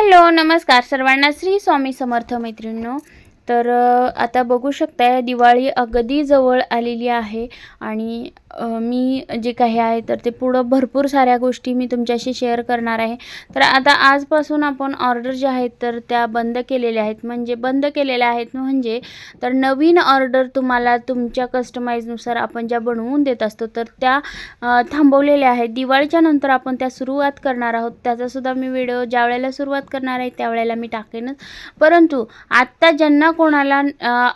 Hello नमस्कार सर्वांना. श्री स्वामी समर्थ मैत्रिणींनो तर आता बघू शकताय दिवाळी अगदी जवळ आलेली आहे आणि मी जे काही आहे तर ते पुढं भरपूर साऱ्या गोष्टी मी तुमच्याशी शेअर करणार आहे. तर आता आजपासून आपण ऑर्डर ज्या आहेत तर त्या बंद केलेल्या आहेत. म्हणजे बंद केलेल्या आहेत म्हणजे तर नवीन ऑर्डर तुम्हाला तुमच्या कस्टमाइजनुसार आपण ज्या बनवून देत असतो तर त्या थांबवलेल्या आहेत. दिवाळीच्या नंतर आपण त्या सुरुवात करणार आहोत. त्याचासुद्धा मी व्हिडिओ ज्या वेळेला सुरुवात करणार आहे त्यावेळेला मी टाकेनच. परंतु आत्ता ज्यांना कोणाला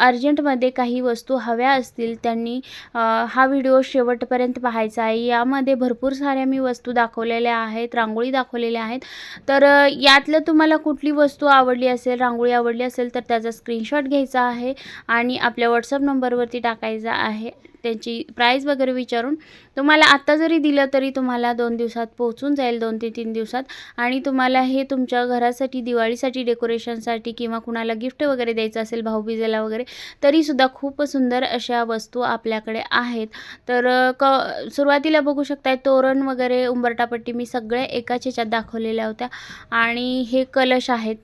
अर्जंटमध्ये काही वस्तू हव्या असतील त्यांनी हा व्हिडिओ शेवटपर्यंत पाहायचा आहे. यामध्ये भरपूर साऱ्या मी वस्तू दाखवलेल्या आहेत रांगोळी दाखवलेल्या आहेत. तर यातलं तुम्हाला कुठली वस्तू आवडली असेल रांगोळी आवडली असेल तर त्याचा स्क्रीनशॉट घ्यायचा आहे आणि आपल्या व्हॉट्सअप नंबरवरती टाकायचा आहे. त्यांची प्राईस वगैरे विचारून तुम्हाला आत्ता जरी दिलं तरी तुम्हाला दोन दिवसात पोहोचून जाईल दोन ते तीन दिवसात. आणि तुम्हाला हे तुमच्या घरासाठी दिवाळीसाठी डेकोरेशनसाठी किंवा कुणाला गिफ्ट वगैरे द्यायचं असेल भाऊबीजेला वगैरे तरीसुद्धा खूप सुंदर अशा वस्तू आपल्याकडे आहेत. तर क सुरुवातीला बघू शकताय तोरण वगैरे उंबरटापट्टी मी सगळ्या एकाच ह्याच्यात दाखवलेल्या होत्या. आणि हे कलश आहेत.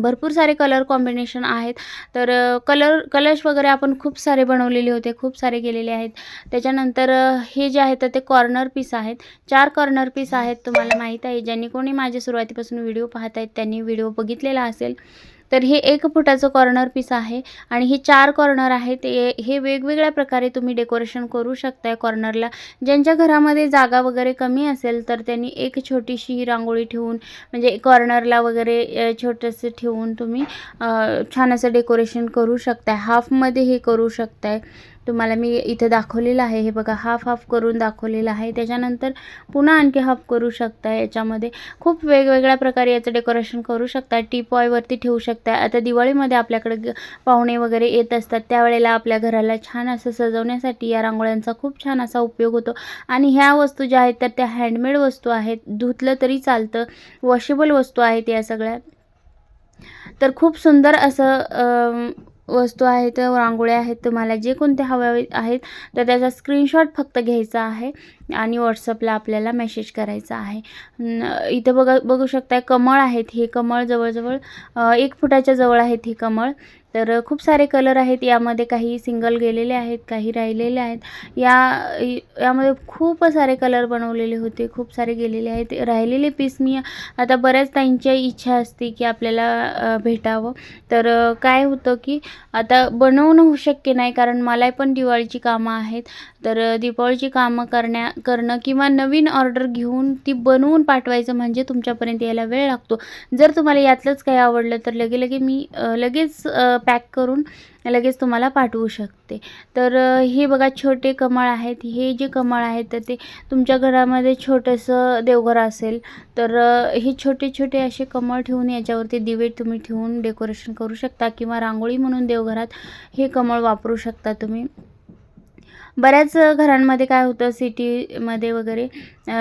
भरपूर सारे कलर कॉम्बिनेशन आहेत. तर कलर कलश वगैरे आपण खूप सारे बनवलेले होते खूप सारे गेलेले आहेत. त्याच्यानंतर हे जे आहेत तर ते कॉर्नर पीस आहेत. चार कॉर्नर पीस आहेत तुम्हाला माहीत आहे. ज्यांनी कोणी माझ्या सुरुवातीपासून व्हिडिओ पाहत आहेत त्यांनी व्हिडिओ बघितलेला असेल. तर हे एक फुटाचं कॉर्नर पीस आहे आणि हे चार कॉर्नर आहेत. हे हे वेगवेगळ्या प्रकारे तुम्ही डेकोरेशन करू शकताय कॉर्नरला ज्यांच्या घरामध्ये जागा वगैरे कमी असेल तर त्यांनी एक छोटीशी ही रांगोळी ठेवून म्हणजे कॉर्नरला वगैरे छोटंसं ठेवून तुम्ही छान असं डेकोरेशन करू शकताय. हाफमध्ये हे करू शकताय. तुम्हाला मी इथे दाखवलेलं आहे. हे बघा हाफ हाफ करून दाखवलेलं आहे. त्याच्यानंतर पुन्हा आणखी हाफ करू शकता याच्यामध्ये. खूप वेगवेगळ्या प्रकारे याचं डेकोरेशन करू शकता. टीपॉयवरती ठेवू शकता. आता दिवाळीमध्ये आपल्याकडे ग- पाहुणे वगैरे येत असतात. त्यावेळेला आपल्या घराला छान असं सजवण्यासाठी या रांगोळ्यांचा खूप छान असा उपयोग होतो. आणि ह्या वस्तू ज्या आहेत तर त्या हँडमेड वस्तू आहेत. धुतलं तरी चालतं. वॉशेबल वस्तू आहेत या सगळ्या. तर खूप सुंदर असं वस्तू आहेत रांगोळ्या आहेत तुम्हाला जे कोणते हव्या आहेत तर त्याचा स्क्रीनशॉट फक्त घ्यायचा आहे आणि व्हॉट्सअपला आपल्याला मेसेज करायचा आहे. इथं बघा बघू शकताय कमळ आहेत हे कमळ जवळजवळ एक फुटाच्या जवळ आहेत हे कमळ. तर खूप सारे कलर आहेत. यामध्ये काही सिंगल गेलेले आहेत काही राहिलेले आहेत. या यामध्ये खूप सारे कलर बनवलेले होते खूप सारे गेलेले आहेत. राहिलेले पीस मी आता बऱ्याच ताईंच्या इच्छा असते की आपल्याला भेटावं. तर काय होतं की आता बनवणं होऊ शक्य नाही कारण मला पण दिवाळीची कामं आहेत. तर दिवाळीची कामं करण्या करणं किंवा नवीन ऑर्डर घेऊन ती बनवून पाठवायचं म्हणजे तुमच्यापर्यंत यायला वेळ लागतो. जर तुम्हाला यातलंच काही आवडलं तर लगे लगे मी लगेच पॅक करून लगेच तुम्हाला पाठवू शकते. तर हे बघा छोटे कमळ आहेत. हे जे कमळ आहेत तर ते तुमच्या घरामध्ये छोटंसं देवघर असेल तर हे छोटे छोटे असे कमळ ठेवून याच्यावरती दिवे तुम्ही ठेवून डेकोरेशन करू शकता किंवा रांगोळी म्हणून देवघरात हे कमळ वापरू शकता तुम्ही. बऱ्याच घरांमध्ये काय होतं सिटीमध्ये वगैरे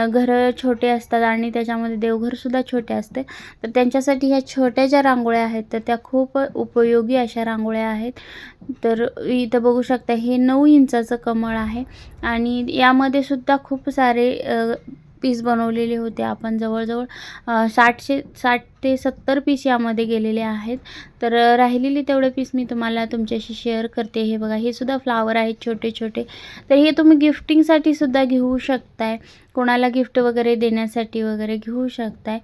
घरं छोटे असतात आणि त्याच्यामध्ये देवघरसुद्धा छोटे असते. तर त्यांच्यासाठी ह्या छोट्या ज्या रांगोळ्या आहेत तर त्या खूप उपयोगी अशा रांगोळ्या आहेत. तर इथं बघू शकता हे नऊ इंचाचं कमळ आहे आणि यामध्ये सुद्धा खूप सारे पीस बनवलेले होते आपण जवळजवळ साठशे साठ ते सत्तर पीस यामध्ये गेलेले आहेत. तर राहिलेली राहिलेले तेवढे पीस मी तुम्हाला तुमच्याशी शेअर करते. हे बघा हे सुद्धा फ्लावर आहेत छोटे छोटे. तर हे तुम्ही गिफ्टिंगसाठी सुद्धा घेऊ शकताय. कोणाला गिफ्ट वगैरे देण्यासाठी वगैरे घेऊ शकताय.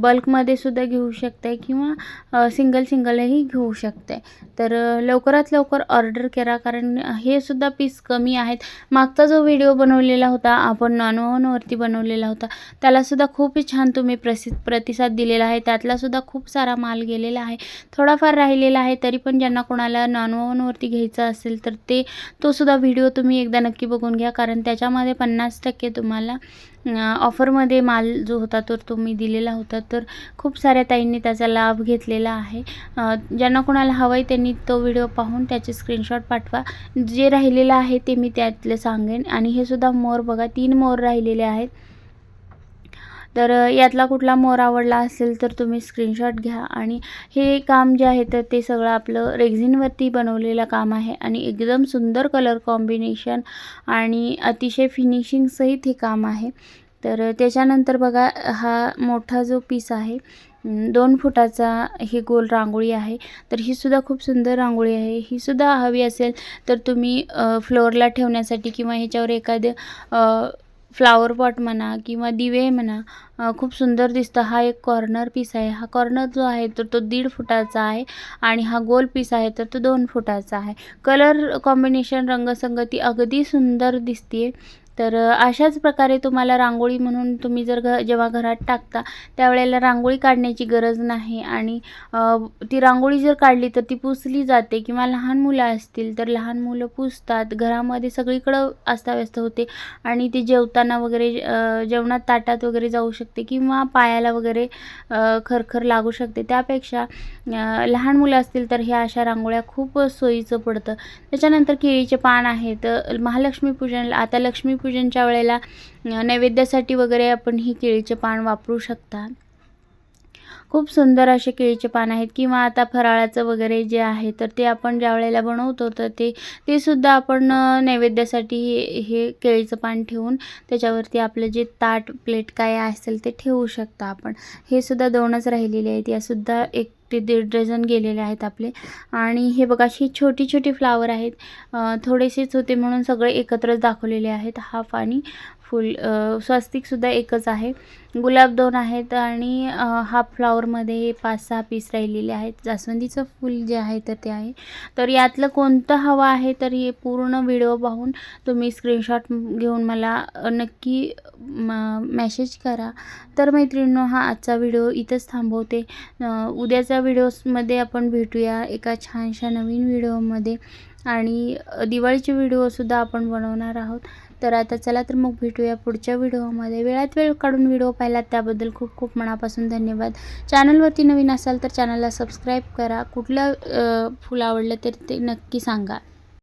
बल्कमध्ये सुद्धा घेऊ शकताय किंवा सिंगल सिंगलही घेऊ शकताय. तर लवकरात लवकर ऑर्डर करा. कारण हे सुद्धा पीस कमी आहेत. मागचा जो व्हिडिओ बनवलेला होता आपण नॉनवनवरती बनवलेला होता त्यालासुद्धा खूप छान तुम्ही प्रसि प्रतिसाद दिलेला आहे. त्यातलासुद्धा खूप सारा माल गेलेला आहे. थोडाफार राहिलेला आहे तरी पण ज्यांना कोणाला नॉनवनवरती घ्यायचं असेल तर ते तो सुद्धा व्हिडिओ तुम्ही एकदा नक्की बघून घ्या. कारण त्याच्यामध्ये पन्नास टक्के तुम्हाला ऑफरमध्ये माल जो होता तो तुम्ही दिलेला होता. तर खूप साऱ्या ताईंनी त्याचा लाभ घेतलेला आहे. ज्यांना कोणाला हवं आहे त्यांनी तो व्हिडिओ पाहून त्याचे स्क्रीनशॉट पाठवा. जे राहिलेलं आहे ते मी त्यातलं सांगेन. आणि हे सुद्धा मोर बघा तीन मोर राहिलेले आहेत. तर यातला कुठला मोर आवडला असेल तर तुम्ही स्क्रीनशॉट घ्या. आणि हे काम जे आहे तर ते सगळं आपलं रेग्झिनवरती बनवलेलं काम आहे. आणि एकदम सुंदर कलर कॉम्बिनेशन आणि अतिशय फिनिशिंगसहित हे काम आहे. तर त्याच्यानंतर बघा हा मोठा जो पीस आहे दोन फुटाचा ही गोल रांगोळी आहे. तर ही सुद्धा खूप सुंदर रांगोळी आहे. ही सुद्धा हवी असेल तर तुम्ही फ्लोअरला ठेवण्यासाठी किंवा ह्याच्यावर एखादं फ्लावर पॉट म्हणा किंवा दिवे म्हणा खूप सुंदर दिसतं. हा एक कॉर्नर पीस आहे. हा कॉर्नर जो आहे तर तो दीड फुटाचा आहे आणि हा गोल पीस आहे तर तो दोन फुटाचा आहे. कलर कॉम्बिनेशन रंगसंगती अगदी सुंदर दिसते तर अशाच प्रकारे तुम्हाला रांगोळी म्हणून तुम्ही जर घ जेव्हा घरात टाकता त्यावेळेला रांगोळी काढण्याची गरज नाही आणि ती रांगोळी जर काढली तर ती पुसली जाते किंवा लहान मुलं असतील तर लहान मुलं पुसतात घरामध्ये सगळीकडं अस्ताव्यस्त होते आणि ते जेवताना वगैरे जेवणात ताटात वगैरे जाऊ शकते किंवा पायाला वगैरे खरखर लागू शकते. त्यापेक्षा लहान मुलं असतील तर ह्या अशा रांगोळ्या खूप सोयीचं पडतं. त्याच्यानंतर केळीचे पान आहेत महालक्ष्मी पूजन आता लक्ष्मी लक्ष्मीपूजनच्या वेळेला नैवेद्यासाठी वगैरे आपण ही केळीचे पान वापरू शकता. खूप सुंदर असे केळीचे पान आहेत किंवा आता फराळाचं वगैरे जे आहे तर ते आपण ज्या वेळेला बनवतो तर ते ते सुद्धा आपण नैवेद्यासाठी हे हे केळीचं पान ठेवून त्याच्यावरती आपलं जे ताट प्लेट काय असेल ते ठेवू शकता आपण. हे सुद्धा दोनच राहिलेले आहेत. यासुद्धा एक ते दीड डझन गेलेले आहेत आपले. आणि हे बघा अशी छोटी छोटी फ्लावर आहेत. थोडेसेच होते म्हणून सगळे एकत्रच दाखवलेले आहेत. हाफ आणि फुल स्वस्तिकसुद्धा एकच आहे. गुलाब दोन आहेत आणि हाफ फ्लावरमध्ये पाच सहा पीस राहिलेले आहेत. जास्वंदीचं फूल जे आहे तर ते आहे. तर यातलं कोणतं हवं आहे तर हे पूर्ण व्हिडिओ पाहून तुम्ही स्क्रीनशॉट घेऊन मला नक्की म मेसेज करा. तर मैत्रिणींनो हा आजचा व्हिडिओ इथंच थांबवते. उद्याच्या व्हिडिओजमध्ये आपण भेटूया एका छानशा नवीन व्हिडिओमध्ये. आणि दिवाळीचे व्हिडिओसुद्धा आपण बनवणार आहोत. तर आता चला तर मग भेटूया पुढच्या व्हिडिओमध्ये. वेळात वेळ काढून व्हिडिओ पाहिलात त्याबद्दल खूप खूप मनापासून धन्यवाद. चॅनलवरती नवीन असाल तर चॅनलला सबस्क्राईब करा. कुठलं फुल आवडलं तर ते नक्की सांगा.